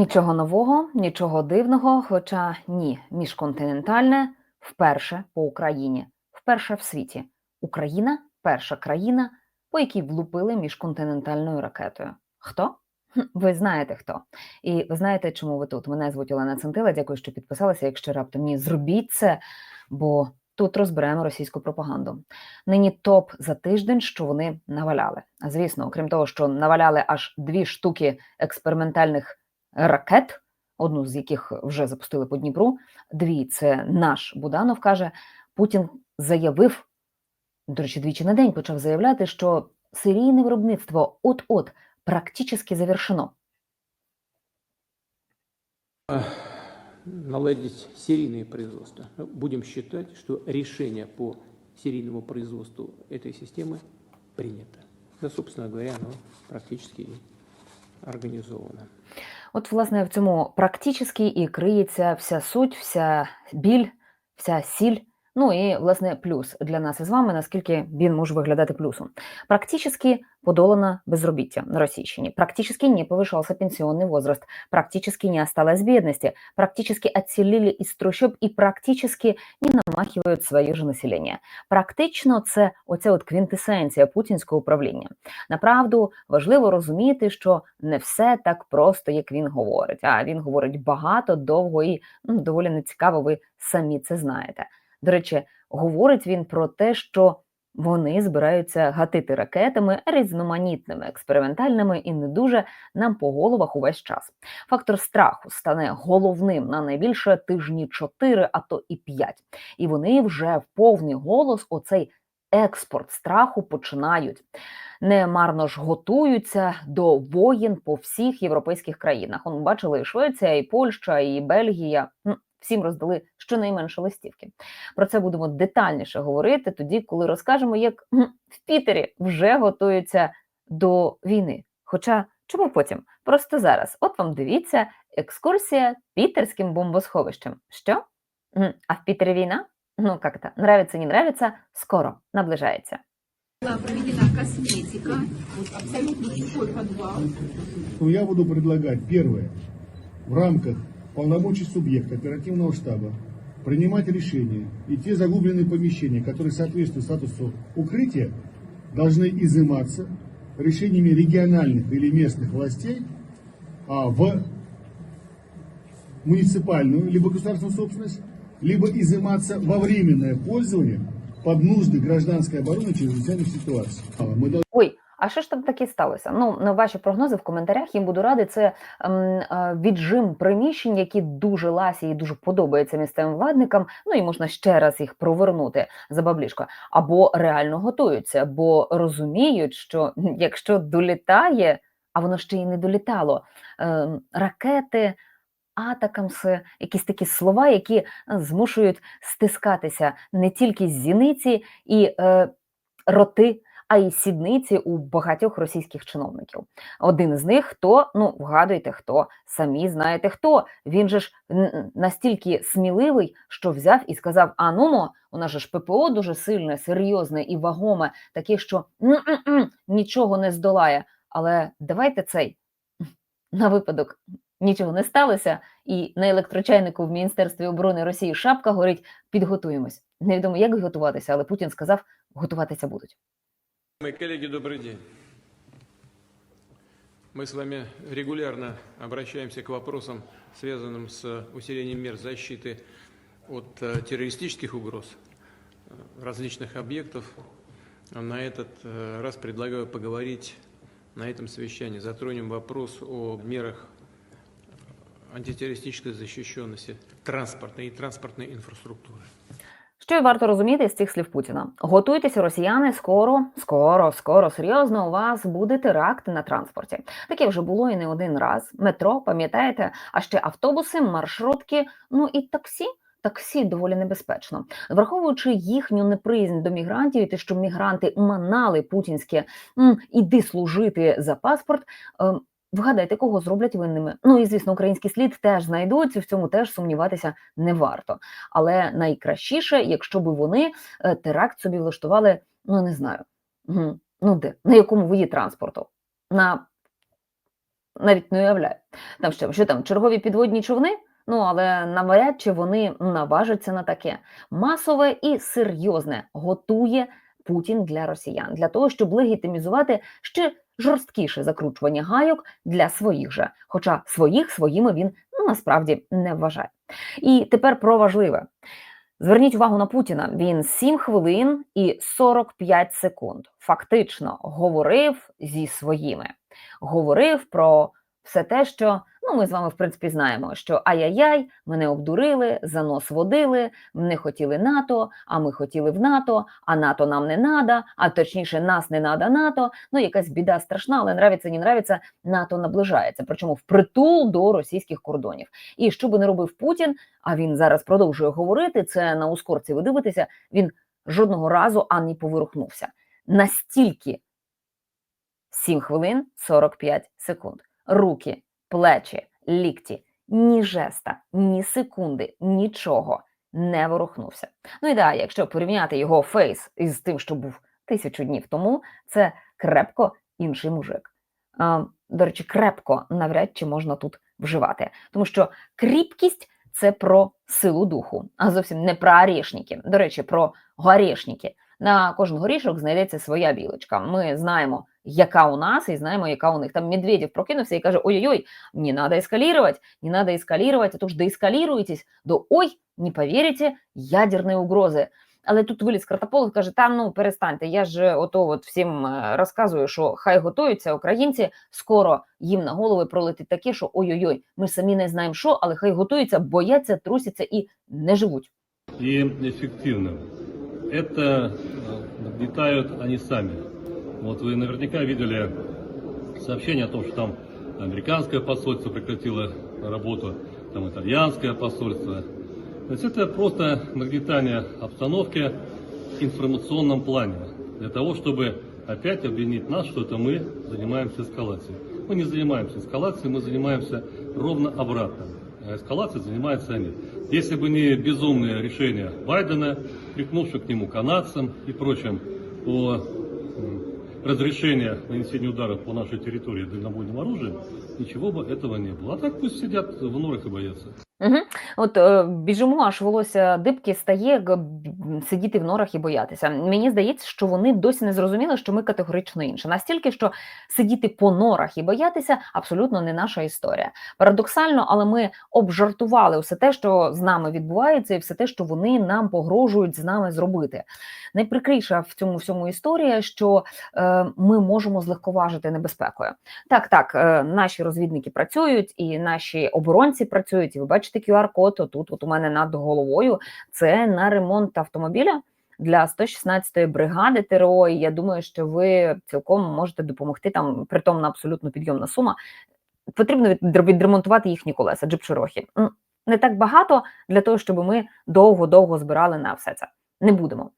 Нічого нового, нічого дивного, хоча ні, міжконтинентальне вперше по Україні, вперше в світі. Україна перша країна, по якій влупили міжконтинентальною ракетою. Хто? Ви знаєте хто. І ви знаєте, чому ви тут? Мене звуть Олена Центила. Дякую, що підписалися. Якщо раптом ні, зробіть це, бо тут розберемо російську пропаганду. Нині топ за тиждень, що вони наваляли. А звісно, окрім того, що наваляли аж дві штуки експериментальних ракет, одну з яких вже запустили по Дніпру. Дві це наш Буданов каже. Путін заявив, до речі, двічі на день почав заявляти, що серійне виробництво от-от практично завершено. Наладить серийное производство. Ну, Будем считать, что решение по серийному производству этой системы принято. Да, собственно говоря, оно практически организовано. От, власне, в цьому практически і криється вся суть, вся біль, вся сіль. Ну і власне плюс для нас із вами, наскільки він може виглядати плюсом. Практично подолано безробіття на Російщині, практически не повышался пенсионный возраст, практически не осталось бедности, практически отселили из трущоб і практически не намахивають своє ж населення. Практично це оця от квінтесенція путінського управління. Направду важливо розуміти, що не все так просто, як він говорить. А він говорить багато, довго і ну, доволі нецікаво. Ви самі це знаєте. До речі, говорить він про те, що вони збираються гатити ракетами різноманітними, експериментальними і не дуже нам по головах увесь час. Фактор страху стане головним на найбільше тижні 4, а то і 5. І вони вже в повний голос оцей експорт страху починають. Не марно ж готуються до воєн по всіх європейських країнах. Он бачили і Швеція, і Польща, і Бельгія. Всім роздали щонайменше листівки. Про це будемо детальніше говорити тоді, коли розкажемо, як в Пітері вже готуються до війни. Хоча чому потім? Просто зараз. От вам дивіться, екскурсія пітерським бомбосховищем. Що? А в Пітері війна? Ну, как то нравится, не нравится, скоро наближається. была проведена косметика, абсолютно сухой подвал. Ну, я буду предлагать, первое, в рамках полномочий субъекта оперативного штаба принимать решения, и те заглубленные помещения, которые соответствуют статусу укрытия, должны изыматься решениями региональных или местных властей а, в муниципальную либо государственную собственность, либо изыматься во временное пользование под нужды гражданской обороны чрезвычайных ситуаций. Мы должны Ой, а що ж там таке сталося? Ну, на ваші прогнози в коментарях їм буду радий. Це ем, е, віджим приміщень, які дуже ласі і дуже подобаються місцевим владникам. Ну і можна ще раз їх провернути за баблішко. Або реально готуються, бо розуміють, що якщо долітає, а воно ще й не долітало, ем, ракети. Атакамси, якісь такі слова, які змушують стискатися не тільки зіниці і е, роти, а й сідниці у багатьох російських чиновників. Один з них хто? Ну, вгадуйте хто, самі знаєте хто. Він же ж настільки сміливий, що взяв і сказав: А ну мо, у нас же ж ППО дуже сильне, серйозне і вагоме, таке, що нічого не здолає. Але давайте цей на випадок. Нічого не сталося, і на електрочайнику в Міністерстві оборони Росії шапка горить. Підготуємось. Невідомо, як готуватися, але Путін сказав, готуватися будуть. Мои коллеги, добрый день. Мы с вами регулярно обращаемся к вопросам, связанным с усилением мер защиты от э, террористических угроз э, различных объектов. На этот э, раз предлагаю поговорить на этом совещании. Затронем вопрос о мерах антитеррористической защищенности транспортной и транспортной инфраструктуры. Що варто розуміти з цих слів Путіна? Готуйтеся, росіяни, скоро, скоро, скоро, серйозно, у вас буде теракт на транспорті. Таке вже було і не один раз. Метро, пам'ятаєте, а ще автобуси, маршрутки, ну і таксі. Таксі доволі небезпечно, враховуючи їхню неприязнь до мігрантів, і те, що мігранти манали путінське іди служити за паспорт. Вгадайте, кого зроблять винними. Ну і звісно, український слід теж знайдуть. В цьому теж сумніватися не варто. Але найкращіше, якщо б вони е, теракт собі влаштували, ну не знаю, ну де на якому виді транспорту? На навіть не уявляю. Там що, що там, чергові підводні човни? Ну, але навряд чи вони наважаться на таке. Масове і серйозне готує Путін для росіян, для того, щоб легітимізувати ще жорсткіше закручування гайок для своїх же. Хоча своїх своїми він ну, насправді не вважає. І тепер про важливе. Зверніть увагу на Путіна. Він 7 хвилин і 45 секунд фактично говорив зі своїми, говорив про все те, що ну ми з вами в принципі знаємо, що ай-яй-яй, мене обдурили, за нос водили, не хотіли НАТО, а ми хотіли в НАТО, а НАТО нам не надо, а точніше, нас не надо НАТО. Ну якась біда страшна, але нравиться, не нравиться, НАТО наближається. Причому впритул до російських кордонів. І що би не робив Путін, а він зараз продовжує говорити. Це на ускорці. Ви дивитеся, він жодного разу ані поворухнувся. Настільки 7 хвилин 45 секунд. Руки, плечі, лікті, ні жеста, ні секунди, нічого не ворухнувся. Ну і да, якщо порівняти його фейс із тим, що був тисячу днів тому, це крепко інший мужик. А, до речі, крепко навряд чи можна тут вживати, тому що кріпкість це про силу духу, а зовсім не про орешники. До речі, про горішники. На кожен горішок знайдеться своя білочка. Ми знаємо, яка у нас, і знаємо, яка у них. Там Медведєв прокинувся і каже: Ой-ой-ой, не надо ескалировать, не надо ескалировать, а то ж доескалируйтесь до ой, не повірите, ядерної угрози. Але тут виліз Картополов каже: там ну перестаньте. Я ж ото от всім е, розказую, що хай готуються українці. Скоро їм на голови пролетить таке, що ой-ой-ой, ми самі не знаємо що, але хай готуються, бояться, трусяться і не живуть. и эффективным. Это э, нагнетают они сами. Вот вы наверняка видели сообщение о том, что там американское посольство прекратило работу, там итальянское посольство. То есть это просто нагнетание обстановки в информационном плане, для того, чтобы опять обвинить нас, что это мы занимаемся эскалацией. Мы не занимаемся эскалацией, мы занимаемся ровно обратным. А эскалацией занимаются они. Если бы не безумное решение Байдена, прикнувших к нему канадцам и прочим о разрешении нанесения ударов по нашей территории дальнобойным оружием, ничего бы этого не было. А так пусть сидят в норах и боятся. Угу. От е, біжимо, аж волосся дибки стає сидіти в норах і боятися. Мені здається, що вони досі не зрозуміли, що ми категорично інше. Настільки, що сидіти по норах і боятися абсолютно не наша історія. Парадоксально, але ми обжартували все те, що з нами відбувається, і все те, що вони нам погрожують з нами зробити. Найприкріша в цьому всьому історія, що е, ми можемо злегковажити небезпекою. Так, так, е, наші розвідники працюють, і наші оборонці працюють. І ви бачите QR-код отут, от у мене над головою. Це на ремонт автомобіля для 116-ї бригади ТРО. І я думаю, що ви цілком можете допомогти там, притомна абсолютно підйомна сума. Потрібно відремонтувати їхні колеса, джип. Не так багато для того, щоб ми довго-довго збирали на все це. Не будемо.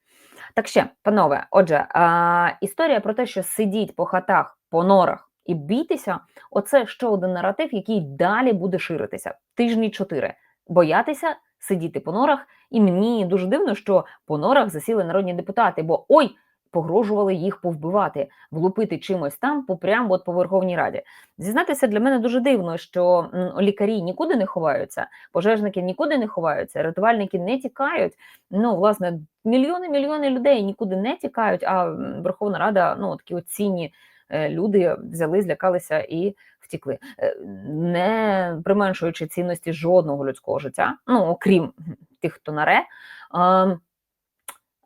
Так ще, панове, отже, а, історія про те, що сидіть по хатах, по норах і бійтеся, оце ще один наратив, який далі буде ширитися. Тижні чотири. Боятися сидіти по норах, і мені дуже дивно, що по норах засіли народні депутати, бо ой, погрожували їх повбивати, влупити чимось там, по прямо от по Верховній Раді. Зізнатися для мене дуже дивно, що лікарі нікуди не ховаються, пожежники нікуди не ховаються, рятувальники не тікають. Ну, власне, мільйони мільйони людей нікуди не тікають. А Верховна Рада, ну такі от цінні е, люди взяли, злякалися і втікли, Е, не применшуючи цінності жодного людського життя, ну окрім тих, хто наре. Ем,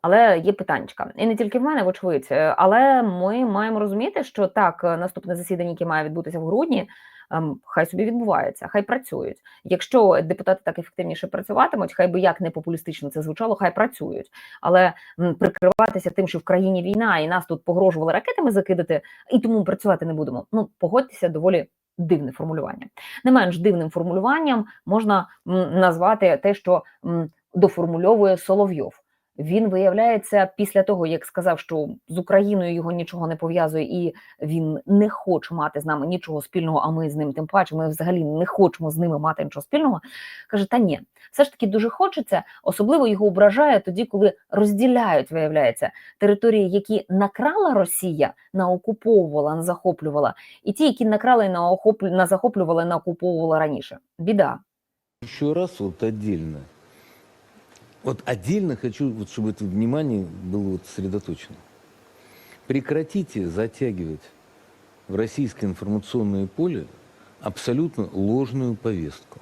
але є питанчика. І не тільки в мене, вочевидь. Е, Але ми маємо розуміти, що так, е, наступне засідання, яке має відбутися в грудні, хай собі відбувається, хай працюють. Якщо депутати так ефективніше працюватимуть, хай би як не популістично це звучало, хай працюють. Але прикриватися тим, що в країні війна і нас тут погрожували ракетами закидати, і тому працювати не будемо. Ну погодьтеся, доволі. Дивне формулювання. Не менш дивним формулюванням можна назвати те, що доформульовує Соловйов. Він виявляється після того, як сказав, що з Україною його нічого не пов'язує, і він не хоче мати з нами нічого спільного. А ми з ним тим паче, ми взагалі не хочемо з ними мати нічого спільного. Каже: та ні, все ж таки дуже хочеться. Особливо його ображає тоді, коли розділяють, виявляється, території, які накрала Росія, наокуповувала, не захоплювала, і ті, які накрала і наохоплю, на захоплювала, і наокуповувала раніше. Біда. Еще раз вот отдельно. Вот отдельно хочу, вот, чтобы это внимание было вот сосредоточено. Прекратите затягивать в российское информационное поле абсолютно ложную повестку.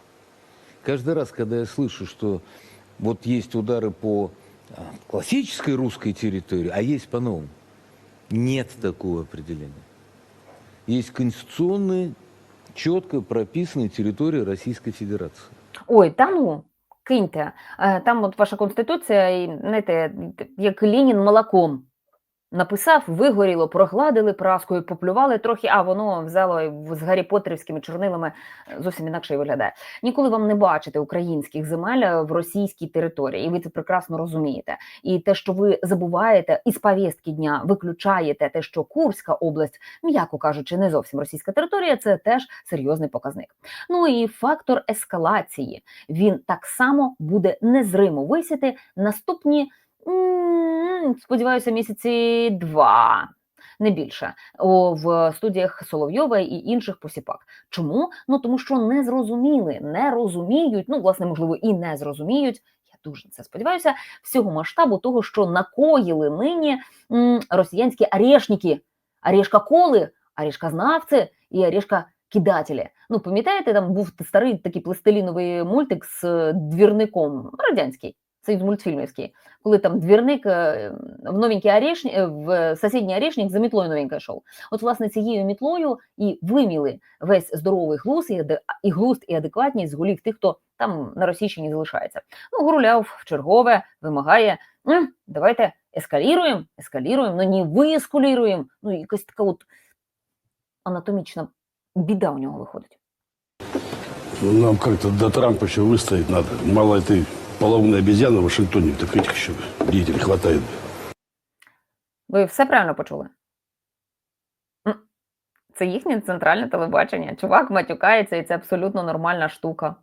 Каждый раз, когда я слышу, что вот есть удары по а, классической русской территории, а есть по-новому, нет такого определения. Есть конституционные, четко прописанные территории Российской Федерации. Ой, та ну. Киньте. Е, Там от ваша конституція, знаєте, як Лінін молоком написав, вигоріло, прогладили праскою, поплювали трохи, а воно взяло з Гаррі Поттерівськими чорнилами е, зовсім інакше і виглядає. Ніколи вам не бачите українських земель е, в російській території, і ви це прекрасно розумієте. І те, що ви забуваєте із повістки дня, виключаєте те, що Курська область, м'яко кажучи, не зовсім російська територія, це теж серйозний показник. Ну і фактор ескалації він так само буде незримо висіти наступні, сподіваюся, місяці два. Не більше о, в студіях Соловйова і інших посіпак. Чому? Ну тому що не зрозуміли, не розуміють. Ну, власне, можливо, і не зрозуміють. Я дуже це сподіваюся. Всього масштабу того, що накоїли нині м, росіянські орешники, орешкоколи, орешкознавці і орешкокидателі. Ну, пам'ятаєте, там був старий такий пластиліновий мультик з е, двірником, радянський, цей мультфільмівський, коли там двірник е, в новенький орешник, в сусідній орешник за мітлою новенько йшов. От, власне, цією мітлою і виміли весь здоровий глузд і, глузд і адекватність з тих, хто там на Російщині залишається. Ну, Гуруляв чергове вимагає: «М, давайте ескаліруємо, ескаліруємо, ну не ви ескаліруємо. Ну, якась така от анатомічна біда у нього виходить. Нам как-то до Трампа еще выстоять надо. Мало этой полоумной обезьяны в Вашингтоне, так этих еще деятелей хватает. Ви все правильно почули? Це їхнє центральне телебачення. Чувак матюкається, і це абсолютно нормальна штука.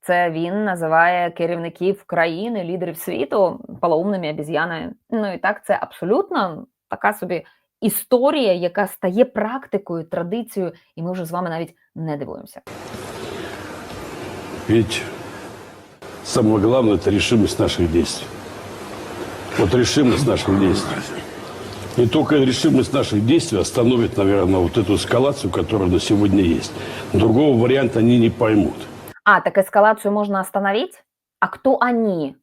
Це він називає керівників країни, лідерів світу полоумними обіз'янами. Ну і так, це абсолютно така собі історія, яка стає практикою, традицією, і ми вже з вами навіть не дивуємося. Ведь самое главное – это решимость наших действий. Вот решимость наших действий. И только решимость наших действий остановит, наверное, вот эту эскалацию, которая на сегодня есть. Другого варианта они не поймут. А, так эскалацию можно остановить? А хто они?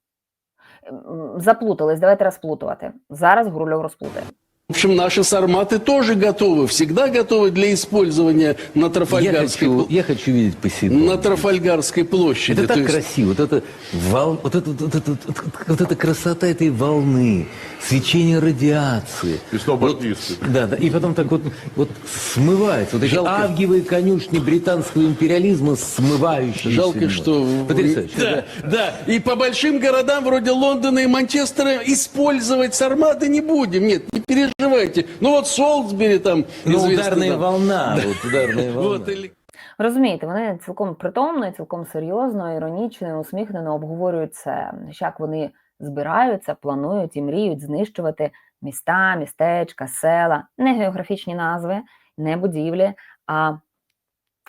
М, Заплутались, давайте розплутувати. Зараз Гурульов розплутає. В общем, наши сарматы тоже готовы, всегда готовы для использования на Я Трафальгарской, хочу, пл- я хочу видеть Посейдона. на Трафальгарской площади. Это То так есть- красиво. Вот это, вол, вот, это, вот, это, вот, это- вот эта красота этой волны, свечение радиации. И снова Вот, артисты. да, да. И потом так вот, вот смывается. Вот эти Жалко. авгиевые конюшни британского империализма, смывающиеся. Жалко, мимо. что... Потрясающе. Да, да. И по большим городам вроде Лондона и Манчестера использовать сарматы не будем. Нет, не переживайте. Ну вот Солсбери там... Ну, известно, ударная там. волна. Вот ударная волна. Вот, или- Розумієте, вони цілком притомно, і цілком серйозно, іронічно, і усміхнено обговорюють це, як вони збираються, планують і мріють знищувати міста, містечка, села, не географічні назви, не будівлі, а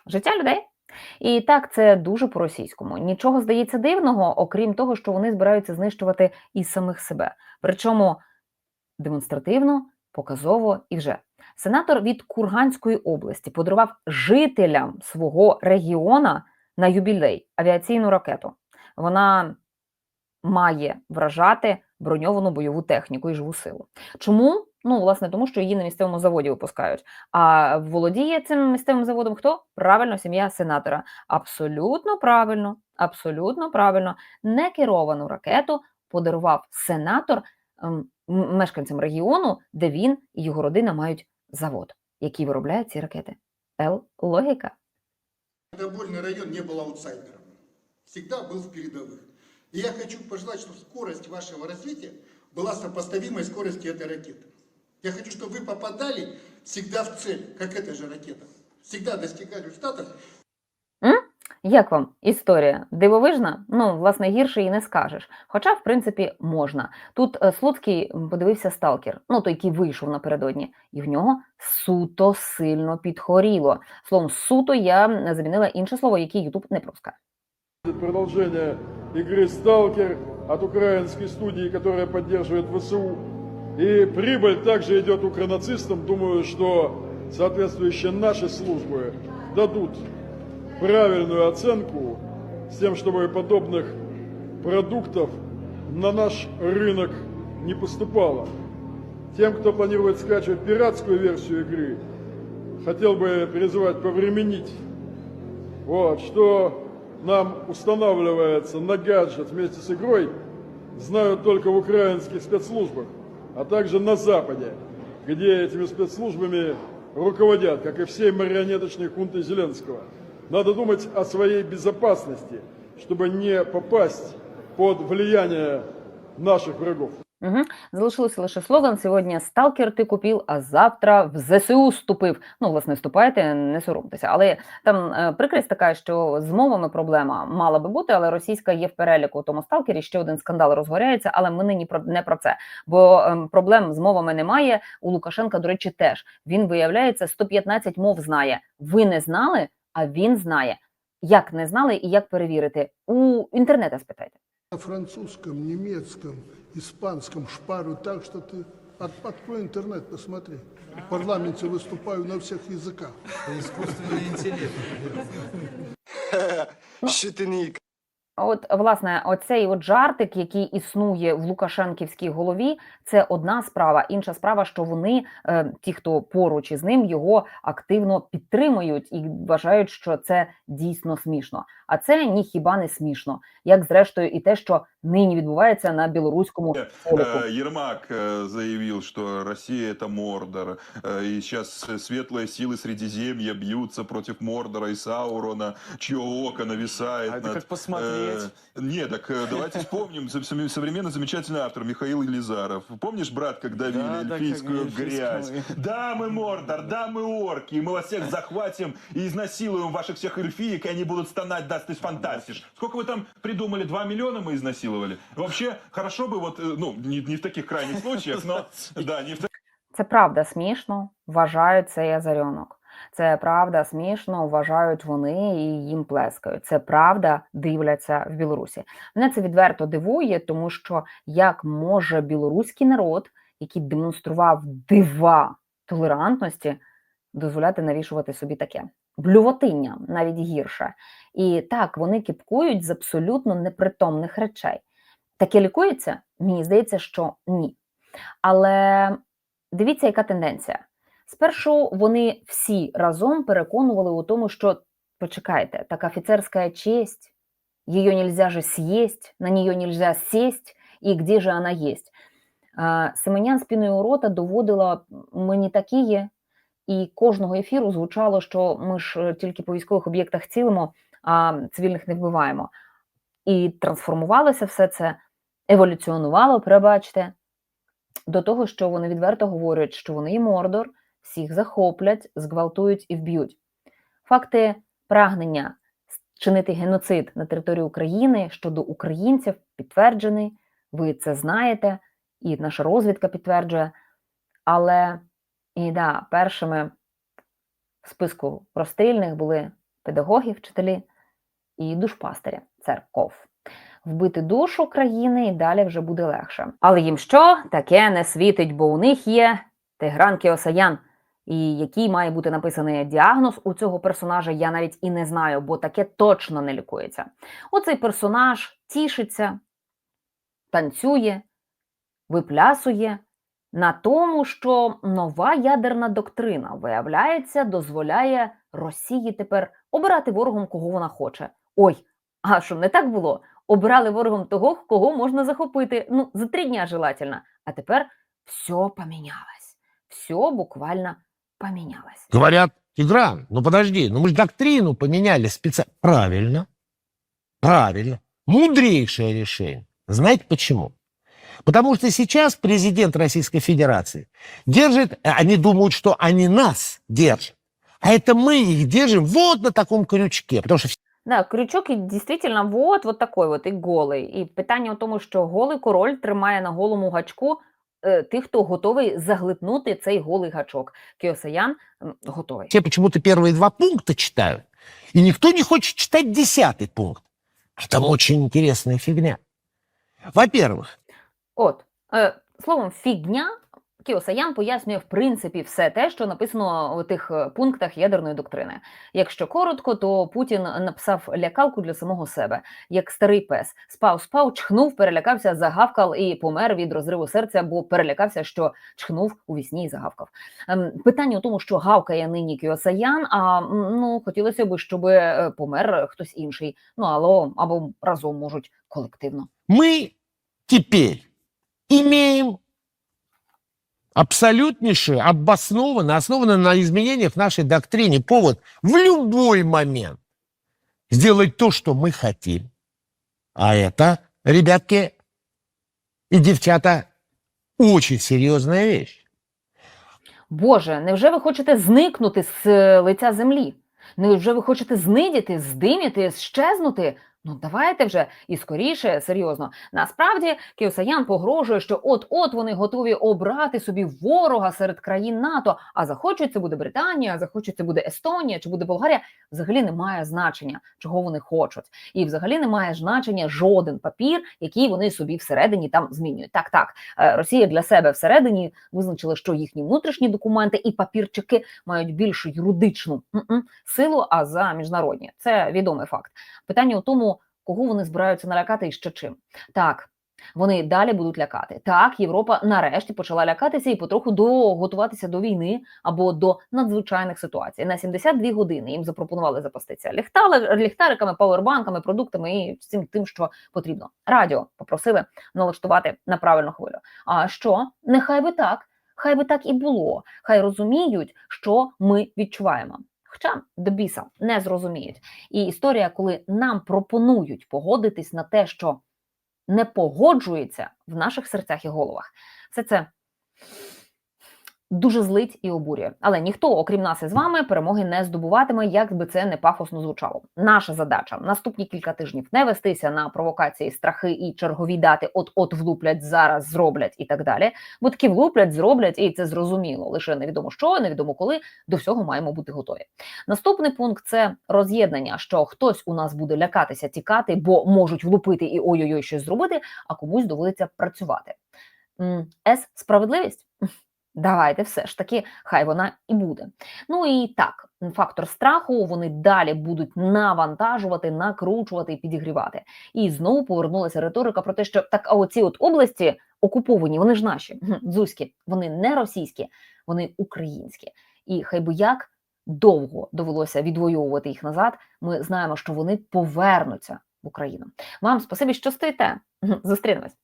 життя людей. І так, це дуже по-російському. Нічого здається дивного, окрім того, що вони збираються знищувати і самих себе. Причому демонстративно, показово і вже. Сенатор від Курганської області подарував жителям свого регіона на юбілей авіаційну ракету. Вона має вражати броньовану бойову техніку і живу силу. Чому? Ну, власне, тому що її на місцевому заводі випускають. А володіє цим місцевим заводом хто? Правильно, сім'я сенатора. Абсолютно правильно, абсолютно правильно. Некеровану ракету подарував сенатор ем, м- мешканцям регіону, де він і його родина мають завод, який виробляє ці ракети. Л логіка. Добольный район не был аутсайдером. Всегда был в передовых. И я хочу пожелать, чтобы скорость вашего развития была сопоставимой скорости этой ракеты. Я хочу, чтобы вы попадали всегда в цель, как эта же ракета. Всегда достигали результатов Як вам історія? Дивовижна? Ну, власне, гірше і не скажеш. Хоча, в принципі, можна. Тут е, Слуцький м, подивився сталкер, ну той, який вийшов напередодні, і в нього суто сильно підхоріло. Словом, суто я м, замінила інше слово, яке Ютуб не пропускає. Продолжение игры «Сталкер» от украинской студии, которая поддерживает ВСУ. И прибыль также идет укронацистам. Думаю, что соответствующие наши службы дадут правильную оценку с тем, чтобы подобных продуктов на наш рынок не поступало. Тем, кто планирует скачивать пиратскую версию игры, хотел бы призывать повременить. Вот, что нам устанавливается на гаджет вместе с игрой, знают только в украинских спецслужбах, а также на Западе, где этими спецслужбами руководят, как и всей марионеточной хунтой Зеленского. Надо думать о своей безопасности, чтобы не попасть под влияние наших врагов. Угу. Залишилося лише слоган сьогодні Сталкер ти купив, а завтра в ЗСУ вступив. Ну, власне, вступайте, не соромтеся. Але там е, прикрість така, що з мовами проблема мала би бути, але російська є в переліку у тому сталкері. Ще один скандал розгоряється, але ми нині про не про це. Бо ем, проблем з мовами немає. У Лукашенка, до речі, теж він виявляється 115 мов знає. Ви не знали, а він знає. Як не знали і як перевірити? У інтернета спитайте. На французском, немецком, испанском шпарю так, что ты... От- Открой интернет, посмотри. В парламенте выступаю на всех языках. От, власне, оцей от жартик, який існує в Лукашенківській голові, це одна справа. Інша справа, що вони, е, ті, хто поруч із ним, його активно підтримують і вважають, що це дійсно смішно. А це ні хіба не смішно, як зрештою і те, що нині відбувається на білоруському поліку. Э, Ермак э, заявил, что Россия это Мордор, э, и сейчас светлые силы Средиземья бьются против Мордора и Саурона, чье око нависает А это над... как посмотреть? э, не, так э, давайте вспомним сов- сов- современный замечательный автор Михаил Елизаров. Помнишь, брат, когда Да, вели да, эльфийскую как грязь? эльфийскую. Да, мы Мордор, да, мы орки, и мы вас всех захватим и изнасилуем ваших всех эльфиек, и они будут стонать, да, ты фантастиш. Сколько вы там придумали? Два миллиона мы Изнасиловали? Вообще, хорошо бы вот, э, ну, не, не в таких крайних случаях, но, да, не в Це правда смішно, вважають цей азарьонок. Це правда смішно, вважають вони і їм плескають. Це правда дивляться в Білорусі. Мене це відверто дивує, тому що як може білоруський народ, який демонстрував дива толерантності, дозволяти навішувати собі таке блювотиння, навіть гірше. І так вони кіпкують з абсолютно непритомних речей. Таке лікується? Мені здається, що ні. Але дивіться, яка тенденція. Спершу вони всі разом переконували у тому, що почекайте, так офіцерська честь, її нельзя же съесть, на нее нельзя сесть, і де же вона. Е, Семенян спіною у рота доводила мені такі є, і кожного ефіру звучало, що ми ж е, тільки по військових об'єктах цілимо, а цивільних не вбиваємо. І трансформувалося все це, еволюціонувало, перебачте, до того, що вони відверто говорять, що вони і Мордор, всіх захоплять, зґвалтують і вб'ють. Факти прагнення чинити геноцид на території України щодо українців підтверджений. Ви це знаєте, і наша розвідка підтверджує. Але і да, першими в списку розстрільних були педагоги, вчителі і душпастері церков. Вбити душу країни і далі вже буде легше. Але їм що таке не світить, бо у них є Тигран Кіосаян. І який має бути написаний діагноз у цього персонажа, я навіть і не знаю, бо таке точно не лікується. Оцей персонаж тішиться, танцює, виплясує на тому, що нова ядерна доктрина, виявляється, дозволяє Росії тепер обирати ворогом, кого вона хоче. Ой, а що не так було? Обирали ворогом того, кого можна захопити. Ну, за три дня желательно. А тепер все помінялось. Все буквально поменялось. Говорят, Тигран, ну подожди, ну мы же доктрину поменяли специально. Правильно. Правильно. Мудрейшее решение. Знаете почему? Потому что сейчас президент Российской Федерации держит, э, они думают, что они нас держат. А это мы их держим вот на таком крючке. Потому что Да, крючок і дійсно вот, вот такой вот, і голий. І питання у тому, що голий король тримає на голому гачку е, тих, хто готовий заглитнути цей голий гачок. Кіосаян м, готовий. все почему-то первые два пункта читают, и никто не хочет читать десятый пункт. А там очень интересная фигня. Во-первых, От, е, словом, фігня Кіосаян пояснює в принципі все те, що написано у тих е, пунктах ядерної доктрини. Якщо коротко, то Путін написав лякалку для самого себе, як старий пес. Спав, спав, чхнув, перелякався, загавкав і помер від розриву серця, бо перелякався, що чхнув у вісні і загавкав. Ем, питання у тому, що гавкає нині Кіосаян, а ну хотілося б, щоб е, помер хтось інший. Ну або, або разом можуть колективно. мы теперь имеем абсолютнейший, обоснованный, основанный на изменениях в нашей доктрине повод в любой момент сделать то, что мы хотим. А это, ребятки и девчата, очень серьезная вещь. Боже, невже ви хочете зникнути з е, лиця землі? Невже ви хочете знидіти, здиміти, щезнути? Ну давайте вже і скоріше, серйозно. Насправді Кіосаян погрожує, що от-от вони готові обрати собі ворога серед країн НАТО. А захочуть це буде Британія, захочуть це буде Естонія чи буде Болгарія. Взагалі немає значення, чого вони хочуть, і взагалі немає значення жоден папір, який вони собі всередині там змінюють. Так, так, е, Росія для себе всередині визначила, що їхні внутрішні документи і папірчики мають більшу юридичну силу, а за міжнародні. Це відомий факт. Питання у тому, кого вони збираються налякати і ще чим. Так. Вони далі будуть лякати. Так, Європа нарешті почала лякатися і потроху до готуватися до війни або до надзвичайних ситуацій. На 72 години їм запропонували запастися ліхтариками, пауербанками, продуктами і всім тим, що потрібно. Радіо попросили налаштувати на правильну хвилю. А що? Нехай би так. Хай би так і було. Хай розуміють, що ми відчуваємо. Хоча до не зрозуміють. І історія, коли нам пропонують погодитись на те, що не погоджується в наших серцях і головах, все це дуже злить і обурює. Але ніхто, окрім нас із вами, перемоги не здобуватиме, як би це не пафосно звучало. Наша задача наступні кілька тижнів не вестися на провокації, страхи і чергові дати от-от влуплять, зараз зроблять і так далі. Бо таки влуплять, зроблять, і це зрозуміло. Лише невідомо що, невідомо коли. До всього маємо бути готові. Наступний пункт це роз'єднання, що хтось у нас буде лякатися, тікати, бо можуть влупити і ой-ой-ой щось зробити, а комусь доводиться працювати. С справедливість. Давайте все ж таки, хай вона і буде. Ну і так, фактор страху вони далі будуть навантажувати, накручувати і підігрівати. І знову повернулася риторика про те, що так, а оці от області окуповані, вони ж наші, дзузькі, вони не російські, вони українські. І хай би як довго довелося відвоювати їх назад, ми знаємо, що вони повернуться в Україну. Вам спасибі, що стоїте. Зустрінемось.